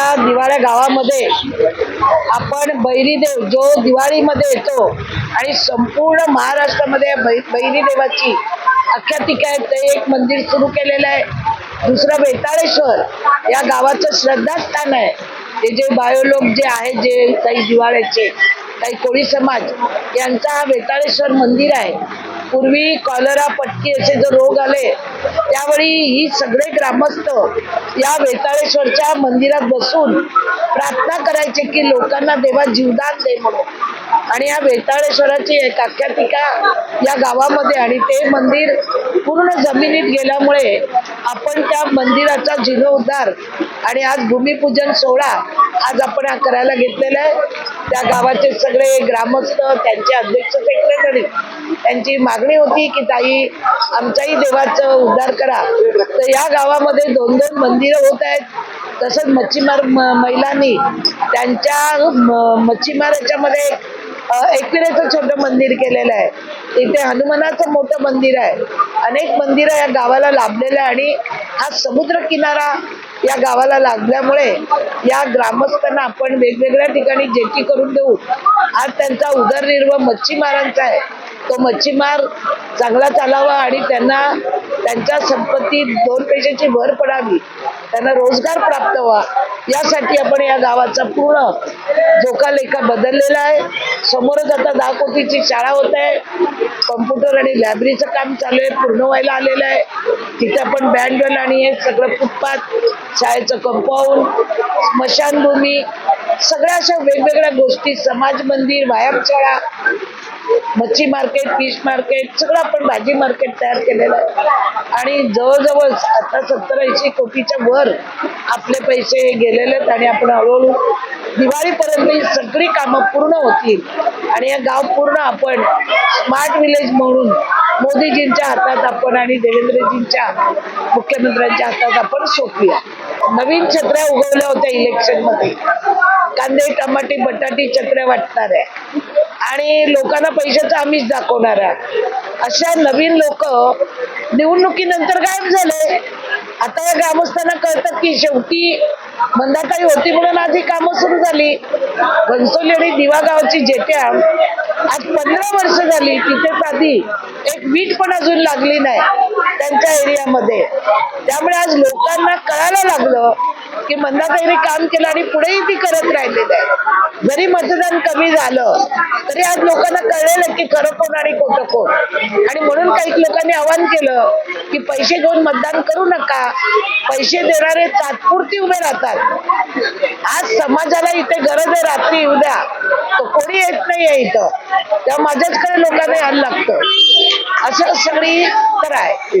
या दिवाळ्या गावामध्ये आपण बैरीदेव जो दिवाळीमध्ये येतो आणि संपूर्ण महाराष्ट्रामध्ये बै- बैरी देवाची आख्यातिका आहे ते एक मंदिर सुरू केलेलं आहे. दुसरं बेताळेश्वर या गावाचं श्रद्धास्थान आहे. ते जे बायोलोक जे आहेत जे काही दिवाळ्याचे काही कोळी समाज यांचा हा बेताळेश्वर मंदिर आहे. पूर्वी कॉलरा पटकी असे जो रोग आले त्यावेळी ही सगळे ग्रामस्थ या वेताळेश्वरच्या मंदिरात बसून प्रार्थना करायचे की लोकांना देवा जीवदान दे म्हणून. आणि या वेताळेश्वराची एक आख्यातिका या गावामध्ये आणि ते मंदिर पूर्ण जमिनीत गेल्यामुळे आपण त्या मंदिराचा जीर्णोद्धार आणि आज भूमिपूजन सोहळा आज आपण हा करायला घेतलेला आहे. त्या गावाचे सगळे ग्रामस्थ त्यांचे अध्यक्ष सेक्रेटरी त्यांची मागणी होती की ताई आमच्याही देवाचं उद्धार करा. तर या गावामध्ये दोन दोन मंदिरं होत आहेत. तसंच मच्छीमार म- महिलांनी त्यांच्या म- मच्छीमार याच्यामध्ये एकविरेचं छोटं मंदिर केलेलं आहे. तिथे हनुमानाचं मोठं मंदिर आहे. अनेक मंदिरं या गावाला लाभलेलं आहे आणि हा समुद्र किनारा या गावाला लागल्यामुळे या ग्रामस्थांना आपण वेगवेगळ्या ठिकाणी जेटी करून देऊ. आज त्यांचा उदरनिर्वाह मच्छीमारांचा आहे. तो मच्छीमार चांगला चालावा आणि त्यांना त्यांच्या संपत्तीत दोन पैशाची भर पडावी. त्यांना रोजगार प्राप्त व्हा. यासाठी आपण या गावाचा पूर्ण जोखालेखा बदललेला आहे. समोरच आता दहा कोटीची शाळा होत आहे. कम्प्युटर आणि लायब्ररीचं काम चालू आहे पूर्ण व्हायला आलेलं आहे. तिथं आपण बँडल आणि हे सगळं फुटपाथ शाळेचं कंपाऊंड स्मशानभूमी सगळ्या अशा वेगवेगळ्या गोष्टी समाज मंदिर व्यायामशाळा मच्छी मार्केट फिश मार्केट सगळं आपण भाजी मार्केट तयार केलेलं आहे. आणि जवळजवळ आता सत्तर ऐंशी कोटीच्या वर आपले पैसे गेलेले आहेत आणि आपण हळूहळू दिवाळीपर्यंत ही सगळी कामं पूर्ण होतील. आणि हे गाव पूर्ण आपण स्मार्ट विलेज म्हणून मोदीजींच्या हातात आपण आणि देवेंद्रजींच्या मुख्यमंत्र्यांच्या हातात आपण सोपूया नवीन छत्र्या उगवल्या होत्या इलेक्शनमध्ये. कांदे टमाटे बटाटी छत्र्या वाटणार आहे. आणि लोकांना पैशाचा आम्हीच दाखवणार आहे. अशा नवीन लोक निवडणुकीनंतर गायब झाले. आता या ग्रामस्थांना कळतं की शेवटी मंदाताई होती म्हणून आज ही कामं सुरू झाली. घनसोली आणि दिवा गावाची जेट्या आज पंधरा वर्ष झाली. तिथे आधी एक वीट पण अजून लागली नाही. त्यांच्या एरियामध्ये. त्यामुळे आज लोकांना कळायला लागलं की मंदाताईने काम केलं आणि पुढेही ती करत राहिलेली आहे. जरी मतदान कमी झालं तरी आज लोकांना कळलेलं की खरं कोण आणि खोटं कोण. आणि म्हणून काही लोकांनी आवाहन केलं की पैसे घेऊन मतदान करू नका. पैसे देणारे तात्पुरती उभे राहतात. आज समाजाला इथे गरज आहे रात्री उद्या. तो कोणी येत नाहीये इथं. तेव्हा माझ्याचकडे लोकांना यायला लागतं असं सगळी तर आहे.